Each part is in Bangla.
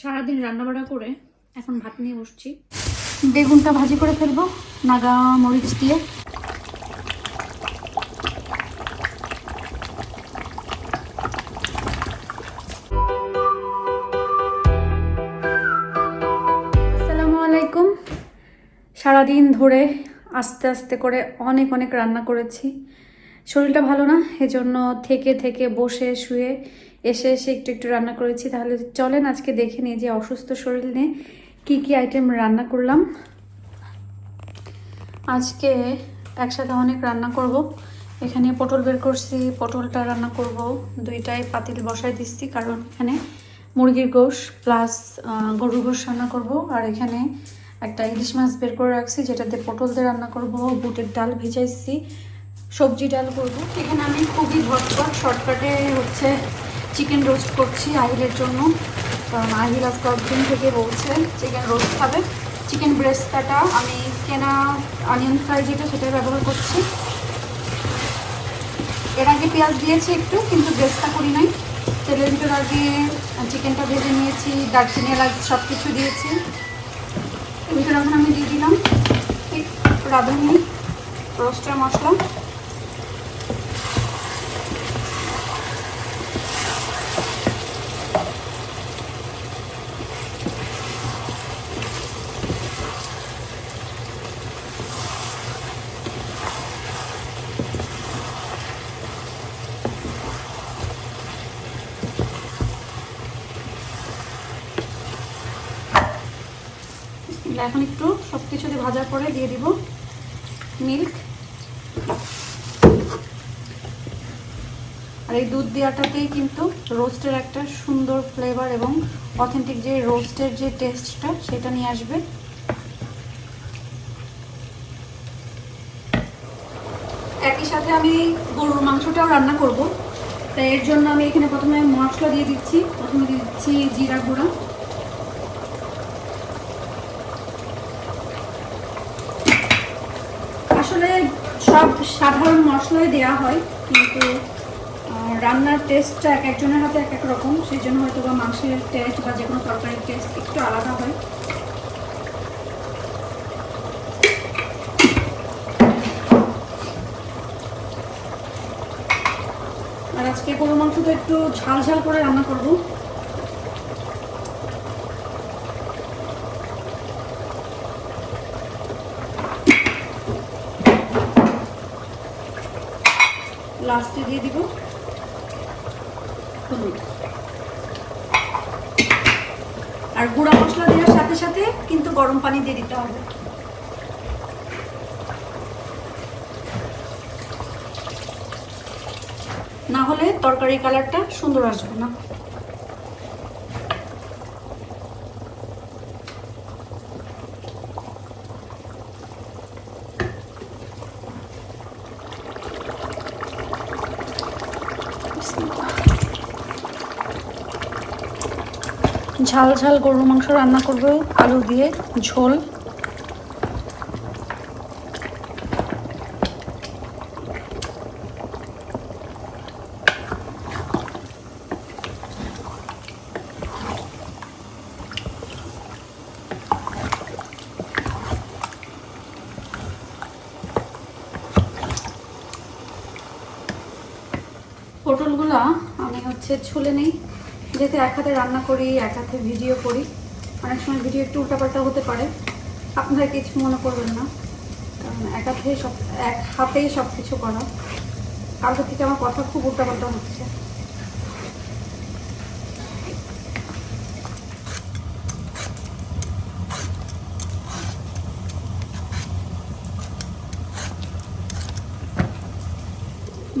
সারাদিন রান্নাবাড়া করে এখন ভাত নিয়ে বসছি। বেগুনটা ভাজি করে ফেলব নাগা মরিচ দিয়ে। আসসালামু আলাইকুম। সারাদিন ধরে আস্তে আস্তে করে অনেক অনেক রান্না করেছি। শরীরটা ভালো না এজন্য থেকে থেকে বসে শুয়ে এসে এসে একটু একটু রান্না করেছি। তাহলে চলেন আজকে দেখে নিই যে অসুস্থ শরীর নিয়ে কী কী আইটেম রান্না করলাম। আজকে একসাথে অনেক রান্না করব। এখানে পটল বের করছি, পটলটা রান্না করব। দুইটাই পাতিল বসাই দিচ্ছি, কারণ এখানে মুরগির গোশ প্লাস গরুর গোশ রান্না করব। আর এখানে একটা ইলিশ মাছ বের করে রাখছি, যেটাতে পটল দিয়ে রান্না করব। বুটের ডাল ভিজাইছি, সবজি ডাল করব। এখানে আমি খুবই ঝটপট শর্টকাটে হচ্ছে চিকেন রোস্ট করছি আহিলের জন্য। কারণ আহিল আজ কয়েকদিন থেকে বলছে চিকেন রোস্ট খাবে। চিকেন ব্রেস্তাটা আমি কেনা অনিয়ন ফ্রাই যেটা সেটা ব্যবহার করছি। এর আগে পেঁয়াজ দিয়েছি একটু, কিন্তু ব্রেস্তা করি নাই। তেলের ভিতর আগে চিকেনটা ভেজে নিয়েছি, দারচিনি, এলাচ সব কিছু দিয়েছি। এর ভিতরে এখন আমি দিয়ে দিলাম রাঁধুনি, রোস্টার মশলা। এখন একটু সব কিছু দিয়ে পরে দিয়ে দিব মিল্ক। আর এই দুধ দেওয়াটাতেই কিন্তু রোস্টের একটা সুন্দর ফ্লেভার এবং অথেন্টিক যে রোস্টের যে টেস্টটা সেটা নিয়ে আসবে। একই সাথে আমি গরুর মাংসটাও রান্না করব। তাই এর জন্য আমি এখানে প্রথমে মশলা দিয়ে দিচ্ছি। প্রথমে দিয়ে দিচ্ছি জিরা গুঁড়া আসলে সব সাধারণ মশলাই দেওয়া হয়, কিন্তু রান্নার টেস্টটা এক একজনের হাতে এক এক রকম, সেই জন্য হয়তো বা মাংসের টেস্ট বা যে কোনো তরকারির টেস্ট একটু আলাদা হয়। আর আজকে গরু মাংস তো একটু ঝাল ঝাল করে রান্না করব। লাস্টে দিয়ে দিব। আর গুঁড়া মশলা দেওয়ার সাথে সাথে কিন্তু গরম পানি দিয়ে দিতে হবে। না হলে তরকারি কালারটা সুন্দর আসবে না। ঝাল ঝাল গরুর মাংস রান্না করব আলু দিয়ে ঝোল পটলগুলা আমি হচ্ছে ছুলে নিই। যেহেতু এক হাতে রান্না করি, এক হাতে ভিডিও করি, অনেক সময় ভিডিও একটু উল্টাপাল্টা হতে পারে। আপনারা কিছু মনে করবেন না। কারণ এক হাতে সব, এক হাতেই সব কিছু করা। কালকে থেকে আমার কথা খুব উল্টাপাল্টা হচ্ছে।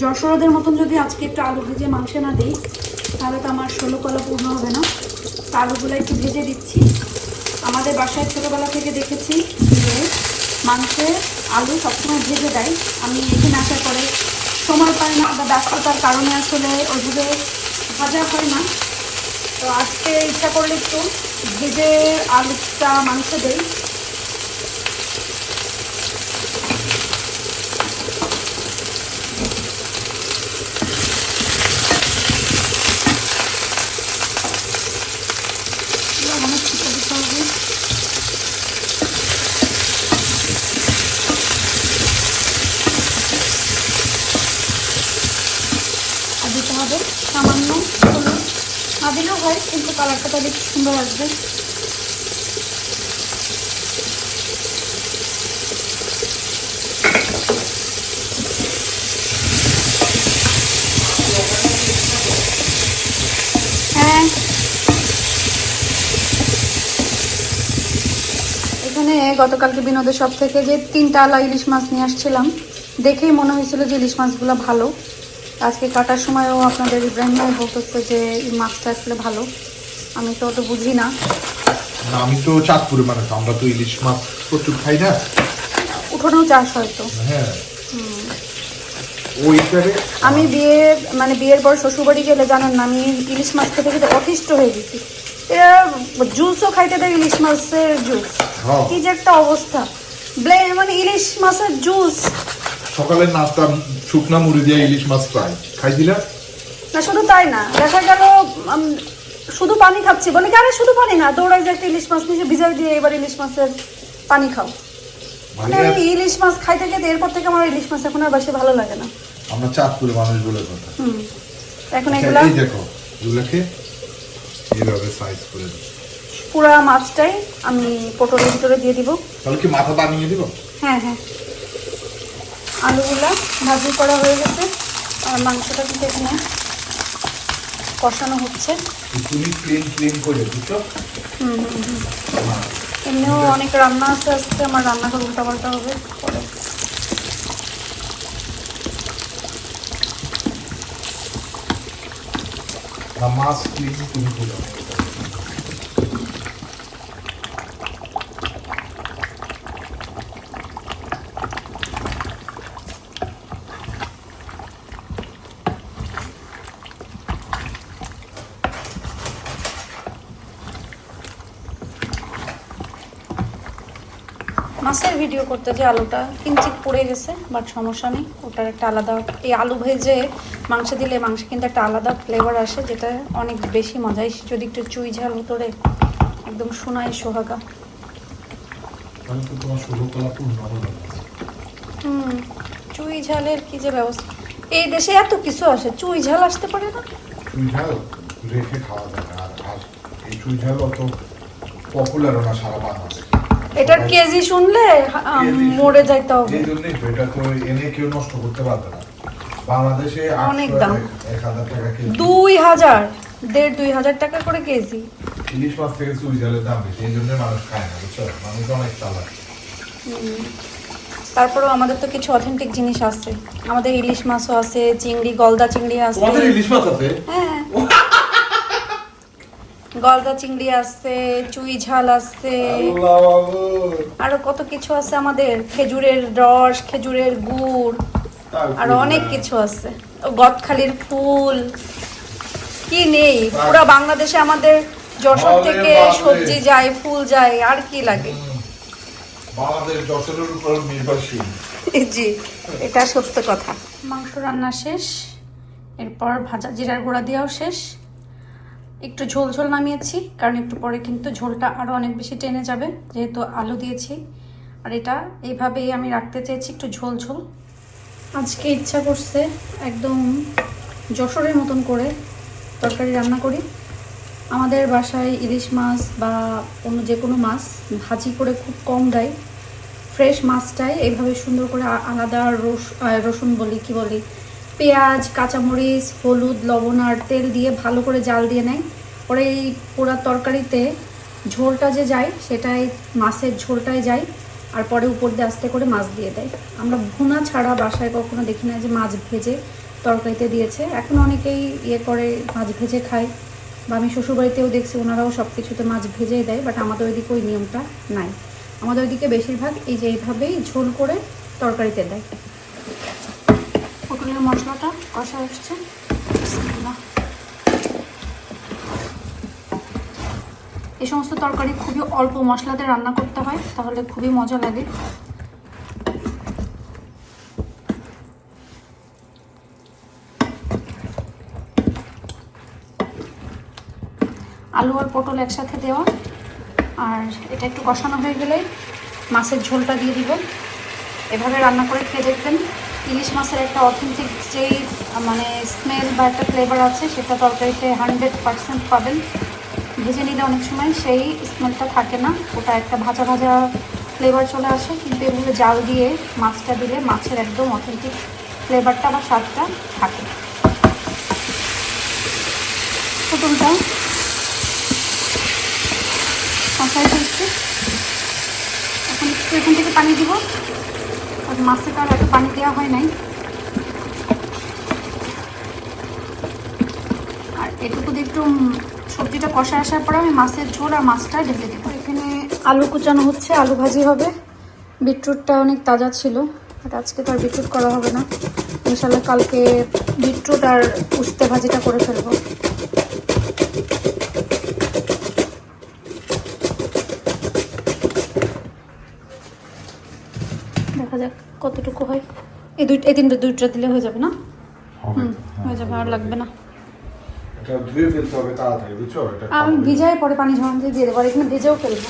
যশোরদের মতন যদি আজকে একটু আলু ভেজে মাংসে না দিই তাহলে তো আমার ষোলো কলা পূর্ণ হবে না। আলুগুলো একটু ভেজে দিচ্ছি। আমাদের বাসায় ছোটোবেলা থেকে দেখেছি যে মাংসে আলু সবসময় ভেজে দেয়। আমি এখানে আসার পরে সময় পাই না, বা ব্যস্ততার কারণে আসলে ওইভাবে ভাজা হয় না। তো আজকে ইচ্ছা করলে একটু ভেজে আলুটা মাংস দেই। দিলেও হয়, কিন্তু কালারটা তাহলে একটু সুন্দর আসবে। হ্যাঁ। এখানে গতকালকে বিনোদের সব থেকে যে তিনটা আলা ইলিশ মাছ নিয়ে আসছিলাম, দেখেই মনে হয়েছিল যে ইলিশ মাছগুলো ভালো। আজকে কাটার সময়ও আপনাদের ইব্রাহিম ভাই বলতেছে যে এই মাছটা আসলে ভালো। আমি তো অত বুঝি না। আমি তো চাঁদপুরে মানুষ আমরা তো ইলিশ মাছ প্রচুর খাই না। উঠোনেও চাষ হয়তো হ্যাঁ। আমি বিয়ে মানে বিয়ের পর শ্বশুরবাড়ি গেলে জানেন না আমি ইলিশ মাছ খেতে খেতে অতিষ্ঠ হয়ে গেছি। জুসও খাইতে দেয় ইলিশ মাছের জুস হ্যাঁ। কি যে একটা অবস্থা। ব্লে মানে ইলিশ মাছের জুস সকালের নাস্তা শুকনা মুড়ি দিয়ে ইলিশ মাছ ফ্রাই খাই দিলা না শুধু তাই না। দেখা গেল শুধু পানি খাচ্ছি। বলে আরে শুধু পানি না দৌড়াই যে একটা ইলিশ মাছ নিয়ে ভিজাই দিয়ে এবার ইলিশ মাছের পানি খাও। মানে মানে আমি ইলিশ মাছ খাইতে খেতে এরপর থেকে আমার ইলিশ মাছ এখন আর বেশি ভালো লাগে না। আমরা চাঁদপুরে মানুষ বলে কথা। হুম। এখন আচ্ছা, এগুলা এই দেখো এগুলোকে এইভাবে সাইজ করে পুরা মাছটাই আমি পটলের ভিতরে দিয়ে দিব। তাহলে কি মাথা বানিয়ে দিব? হ্যাঁ হ্যাঁ। আলুগুলা ভাজি করা হয়ে গেছে। আর মাংসটা কিন্তু এখানে কষানো হচ্ছে। এমনিও অনেক রান্না আছে আজকে আমার রান্নাটা উল্টা পাল্টা হবে। পরে মাছ ক্লিন করে মাছের ভিডিও করতে যে আলুটা কিঞ্চিত পড়ে গেছে বাট সমস্যা নেই। ওটার একটা আলাদা এই আলু ভেজে মাংস দিলে মাংস কিন্তু একটা আলাদা ফ্লেভার আসে যেটা অনেক বেশি মজা। যদি একটু চুই ঝাল ভিতরে একদম সোনায় সোহাগা। হলো হুম চুই ঝালের কি যে ব্যবস্থা। এই দেশে এত কিছু আসে চুই ঝাল আসতে পারে না? চুই ঝাল রেখে খাওয়া যায় আর আর এই চুই ঝাল অত পপুলারও না সারা বাংলাদেশে। এটার কেজি শুনলে মরে যাইতে হবে। এই জন্যই তো এটা তো এনে কেউ নষ্ট করতে পারবে না। বাংলাদেশে অনেক দাম। এক- হাজার টাকা কেজি। দুই হাজার দেড় দুই হাজার টাকা করে কেজি। ইলিশ মাছ থেকে ঝালের দাম বেশি এই জন্য মানুষ খায় না বুঝছ? মানুষ অনেক চালাক। তারপরেও আমাদের তো কিছু অথেন্টিক জিনিস আছে। আমাদের ইলিশ মাছও আছে চিংড়ি গলদা চিংড়ি আছে। তোমাদের ইলিশ মাছ আছে? হ্যাঁ। গলদা চিংড়ি আছে চুই ঝাল আছে আল্লাহ। আরও কত কিছু আছে আমাদের। খেজুরের রস খেজুরের গুড় আর অনেক কিছু আছে। গদখালির ফুল কি নেই? পুরো বাংলাদেশে আমাদের যশোর থেকে সবজি যায় ফুল যায় আর কি লাগে? বাংলাদেশ যশোরের উপর নির্ভরশীল। জি এটা সত্য কথা। মাংস রান্না শেষ এরপর ভাজা জিরার গুঁড়া দেওয়াও শেষ। একটু ঝোল ঝোল নামিয়েছি, কারণ একটু পরে কিন্তু ঝোলটা আরও অনেক বেশি টেনে যাবে, যেহেতু আলু দিয়েছি। আর এটা এইভাবেই আমি রাখতে চেয়েছি একটু ঝোল ঝোল। আজকে ইচ্ছা করছে একদম যশোরের মতন করে তরকারি রান্না করি। আমাদের বাসায় ইলিশ মাছ বা অন্য যে কোনো মাছ ভাজি করে খুব কম দেয়। ফ্রেশ মাছটাই এইভাবে সুন্দর করে আলাদা রস রসুন বলি কি বলি পেঁয়াজ, কাঁচামরিচ, হলুদ, লবণ আর তেল দিয়ে ভালো করে জাল দিয়ে নেয়। পরে এই পুরা তরকারিতে ঝোলটা যে যায়, সেটাই মাছের ঝোলটাই যায়, আর পরে উপর দিয়ে আস্তে করে মাছ দিয়ে দেয়। আমরা ভুনা ছাড়া বাসায় কখনো দেখি না যে মাছ ভেজে তরকারিতে দিয়েছে। এখন অনেকেই ইয়ে করে, মাছ ভেজে খায়। বা আমি শ্বশুরবাড়িতেও দেখছি, ওনারাও সব কিছুতে মাছ ভেজেই দেয়, বাট আমাদের ওইদিকে ওই নিয়মটা নাই। আমাদের ওইদিকে বেশিরভাগ এই যে এইভাবেই ঝোল করে তরকারিতে দেয়। পটলের মশলাটা কষা আসছে। এই সমস্ত তরকারি খুবই অল্প মশলাতে রান্না করতে হয়, তাহলে খুবই মজা লাগে। আলু আর পটল একসাথে দেওয়া, আর এটা একটু কষানো হয়ে গেলে মাছের ঝোলটা দিয়ে দিব এভাবে রান্না করে খেয়ে দেখবেন। ইলিশ মাছের একটা অথেন্টিক যেই মানে স্মেল বা একটা ফ্লেভার আছে, সেটা তরকারিতে হান্ড্রেড পার্সেন্ট পাবেন। ভেজে নিলে অনেক সময় সেই স্মেলটা থাকে না। ওটা একটা ভাজা ভাজা ফ্লেভার চলে আসে, কিন্তু এগুলো জাল দিয়ে মাছটা দিলে মাছের একদম অথেন্টিক ফ্লেভারটা বা স্বাদটা থাকে। পটলটা কষাই এখন এখান থেকে পানি দিব। মাছে তার এত পানি দেওয়া হয় নাই। আর এটুকু একটু সবজিটা কষা আসার পরে আমি মাছের ঝোল আর মাছটা ঢেলে দেবো। এখানে আলু কুচানো হচ্ছে, আলু ভাজি হবে। বিটরুটটা অনেক তাজা ছিল আর আজকে তো আর বিটরুট করা হবে না। ইনশাল্লাহ কালকে বিটরুট আর উস্তে ভাজিটা করে ফেলব দেখা যাক কতটুকু হয়? এই দুই এই তিনটা দুইটা দিলে হয়ে যাবে না? হুম হয়ে যাবে আর লাগবে না। এটা ধুয়ে ফেলতে হবে তাড়াতাড়ি বুঝছ? এটা আমি ভিজাই পরে পানি ঝরন দিয়ে দিয়ে দেবো আর এখানে ভিজেও ফেলব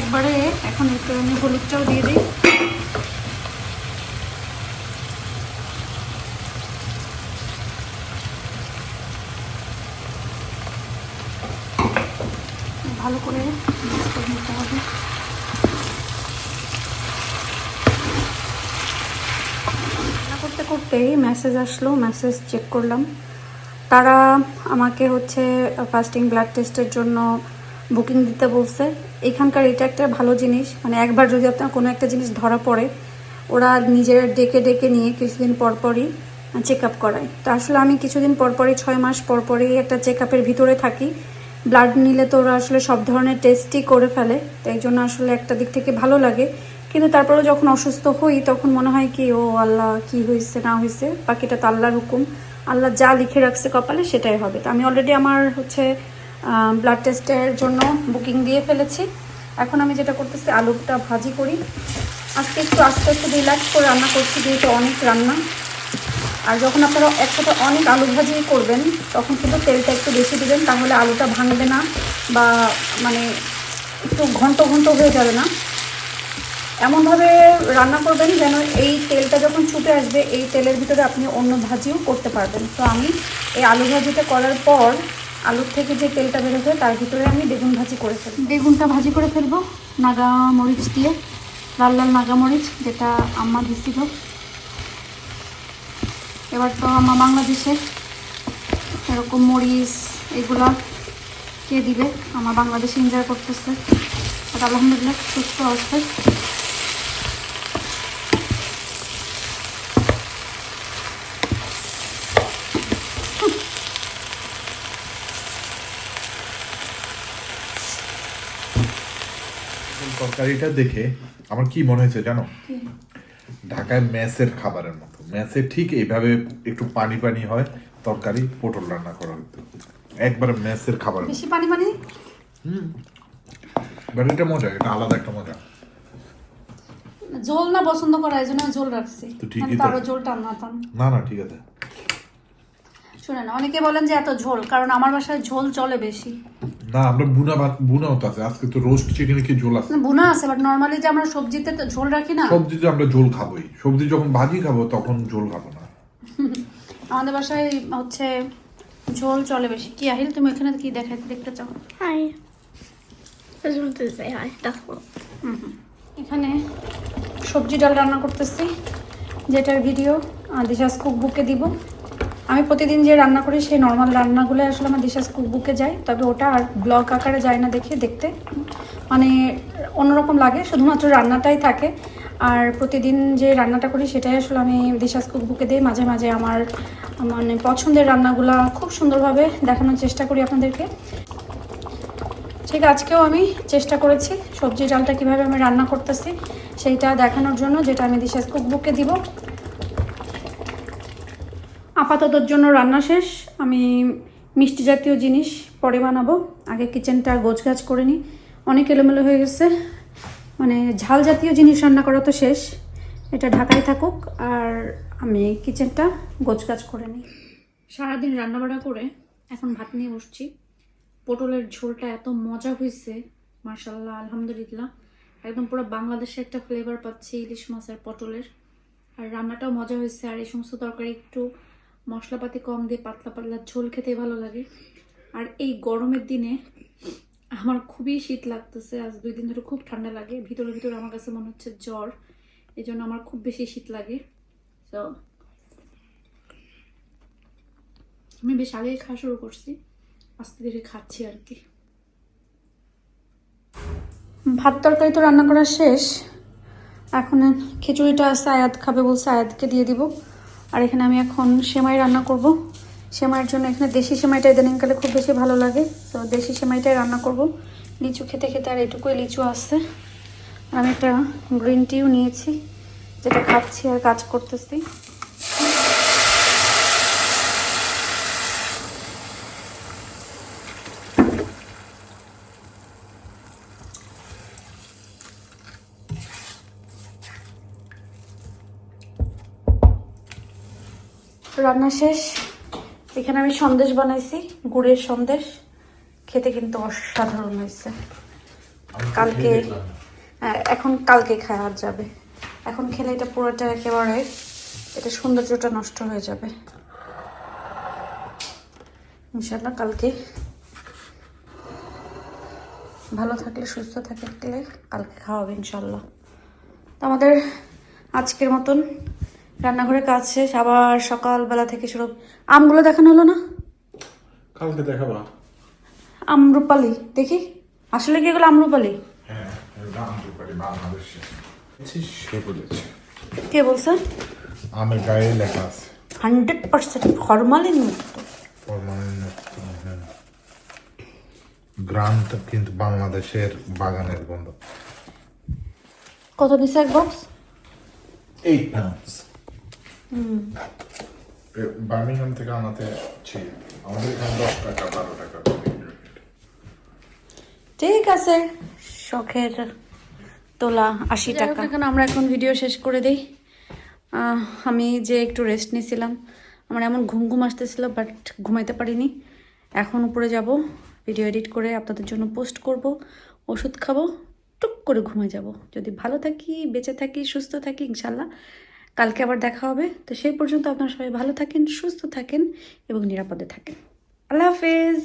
একবারে একটু আমি হলুদটাও দিয়ে দিই। ভালো করে নিতে হবে। করতে করতেই মেসেজ আসলো মেসেজ চেক করলাম। তারা আমাকে হচ্ছে ফাস্টিং ব্লাড টেস্টের জন্য বুকিং দিতে বলছে। এখানকার এটা একটা ভালো জিনিস। মানে একবার যদি আপনার কোনো একটা জিনিস ধরা পড়ে, ওরা নিজের ডেকে ডেকে নিয়ে কিছুদিন পরপরই চেক আপ করায়। তো আসলে আমি কিছুদিন পরপরই ছয় মাস পরপরই একটা চেক আপের ভিতরে থাকি। ব্লাড নিলে তো ওরা আসলে সব ধরনের টেস্টই করে ফেলে। তো এই জন্য আসলে একটা দিক থেকে ভালো লাগে। কিন্তু তারপরেও যখন অসুস্থ হই, তখন মনে হয় কি, ও আল্লাহ, কি হয়েছে না হয়েছে বাকিটা তো আল্লাহর হুকুম। আল্লাহ যা লিখে রাখছে কপালে, সেটাই হবে। তো আমি অলরেডি আমার হচ্ছে ব্লাড টেস্টের জন্য বুকিং দিয়ে ফেলেছি। এখন আমি যেটা করতেছি, আলুটা ভাজি করি। আজকে একটু আস্তে আস্তে রিল্যাক্স করে রান্না করছি, যেহেতু অনেক রান্না। আর যখন আপনারা একসাথে অনেক আলু ভাজি করবেন, তখন কিন্তু তেলটা একটু বেশি দেবেন, তাহলে আলুটা ভাঙবে না বা মানে একটু ঘন্ট ঘন্ট হয়ে যাবে না। এমনভাবে রান্না করবেন যেন এই তেলটা যখন ছুটে আসবে, এই তেলের ভিতরে আপনি অন্য ভাজিও করতে পারবেন। তো আমি এই আলু ভাজিটা করার পর আলুর থেকে যে তেলটা বেরোবে তার ভিতরে আমি বেগুন ভাজি করে ফেলব। বেগুনটা ভাজি করে ফেলব নাগা মরিচ দিয়ে। লাল লাল নাগা মরিচ যেটা আম্মা দিছিল। এবার তো আমার বাংলাদেশে এরকম মরিচ এগুলা কে দিবে? আমার বাংলাদেশে এনজয় করতেছে। আলহামদুলিল্লাহ সুস্থ আছে। তরকারিটা দেখে আমার কি মনে হয়েছে জানো? ঢাকায় মেসের খাবারের মতো। মেসে ঠিক এইভাবে একটু পানি পানি হয় তরকারি পটল রান্না করা হতো। একবার মেসের খাবার বেশি পানি পানি? হুম। বাট এটা মজা এটা আলাদা একটা মজা। ঝোল না পছন্দ করা এই জন্য ঝোল রাখছি। তো ঠিকই আমি তো। তো। আরও ঝোল টানতাম না না ঠিক আছে। শুনেন অনেকে বলেন যে এত ঝোল কারণ আমার বাসায় ঝোল চলে বেশি। না আমরা বুনা বুনা হতো আছে। আজকে তো রোস্ট চিকেনে কি ঝোল আছে? বুনা আছে বাট নর্মালি যে আমরা সবজিতে তো ঝোল রাখি না। সবজিতে আমরা ঝোল খাবোই। সবজি যখন ভাজি খাব তখন ঝোল খাব না। আমাদের বাসায় হচ্ছে ঝোল চলে বেশি। কি আহিল তুমি এখানে কি দেখাই দেখতে চাও? all. এখানে সবজি ডাল রান্না করতেছি যেটার ভিডিও দিশাস কুকবুকে দিব। আমি প্রতিদিন যে রান্না করি, সেই নর্মাল রান্নাগুলো আসলে আমার দিশাস কুকবুকে যায়। তবে ওটা আর ব্লগ আকারে যায় না দেখে, দেখতে মানে অন্যরকম লাগে। শুধুমাত্র রান্নাটাই থাকে। আর প্রতিদিন যে রান্নাটা করি, সেটাই আসলে আমি দিশাস কুকবুকে দিই। মাঝে মাঝে আমার মানে পছন্দের রান্নাগুলো খুব সুন্দরভাবে দেখানোর চেষ্টা করি আপনাদেরকে। ঠিক আজকেও আমি চেষ্টা করেছি সবজি ডালটা কীভাবে আমি রান্না করতেছি, সেইটা দেখানোর জন্য, যেটা আমি দিশাস কুকবুকে দিব। আপাততর জন্য রান্না শেষ। আমি মিষ্টি জাতীয় জিনিস পরে বানাবো। আগে কিচেনটা গোছগাছ করে নিই। অনেক এলোমেলো হয়ে গেছে। মানে ঝাল জাতীয় জিনিস রান্না করা তো শেষ। এটা ঢাকায় থাকুক আর আমি কিচেনটা গোছগাছ করে নিই। সারাদিন রান্নাবাড়া করে এখন ভাত নিয়ে বসছি। পটলের ঝোলটা এত মজা হয়েছে। মার্শাল্লাহ আলহামদুলিল্লাহ। একদম পুরো বাংলাদেশে একটা ফ্লেভার পাচ্ছি ইলিশ মাছের পটলের। আর রান্নাটাও মজা হয়েছে। আর এই সমস্ত তরকারি একটু মশলাপাতি কম দিয়ে পাতলা পাতলা ঝোল খেতে ভালো লাগে। আর এই গরমের দিনে আমার খুবই শীত লাগতেছে। আজ দুই দিন ধরে খুব ঠান্ডা লাগে। ভিতরে ভিতরে আমার কাছে মনে হচ্ছে জ্বর। এই জন্য আমার খুব বেশি শীত লাগে। তো আমি বেশ আগেই খাওয়া শুরু করছি। আস্তে ধীরে খাচ্ছি আর কি। ভাত তরকারি তো রান্না করা শেষ। এখন খিচুড়িটা আছে আয়াত খাবে বলছে আয়াতকে দিয়ে দিব। আর এখানে আমি এখন সেমাই রান্না করব। সেমাইয়ের জন্য এখানে দেশি সেমাইটা ইদানিংকালে খুব বেশি ভালো লাগে। তো দেশি সেমাইটাই রান্না করব। লিচু খেতে খেতে আর এটুকুই লিচু আসছে আমি একটা গ্রিন টিও নিয়েছি, যেটা খাচ্ছি আর কাজ করতেছি। রান্না শেষ। এখানে আমি সন্দেশ বানাইছি গুড়ের সন্দেশ। খেতে কিন্তু অসাধারণ হয়েছে। কালকে। হ্যাঁ, এখন কালকে খাওয়া যাবে। এখন খেলে এটা পুরোটা একেবারে এটা সৌন্দর্যটা নষ্ট হয়ে যাবে। ইনশাল্লাহ কালকে ভালো থাকলে সুস্থ থাকলে কালকে খাওয়াবে ইনশাল্লাহ তো আমাদের আজকের মতন রান্নাঘরের কাজ শেষ আবার সকালবেলা থেকে শুরু। আমগুলো দেখানো হলো না? কালকে দেখাবা। আমরুপালি দেখি। আসলে কি এগুলো আমরুপালি? হ্যাঁ বাংলাদেশে কে বলছে? আমের গায়ে লেখা আছে। হান্ড্রেড পার্সেন্ট ফরমালিন মুক্ত। পরমাণুমুক্ত, হ্যাঁ। গ্রান্ট কিন্তু বাংলাদেশের বাগানের গন্ধ। কত দিছে এক বক্স? এইট পাউন্ডস বার্মিংহাম থেকে আনাতে ছিল আমাদের এখানে দশ টাকা বারো টাকা ঠিক আছে শখের তোলা আশি টাকা। এখন আমরা এখন ভিডিও শেষ করে দিই। আমি যে একটু রেস্ট নিয়েছিলাম আমার এমন ঘুম ঘুম আসতেছিল বাট ঘুমাইতে পারিনি। এখন উপরে যাব ভিডিও এডিট করে আপনাদের জন্য পোস্ট করব ওষুধ খাব টুক করে ঘুমে যাব। যদি ভালো থাকি বেঁচে থাকি সুস্থ থাকি ইনশাল্লাহ। কালকে আবার দেখা হবে। তো সেই পর্যন্ত আপনারা সবাই ভালো থাকেন, সুস্থ থাকেন এবং নিরাপদে থাকেন। আল্লাহ হাফেজ।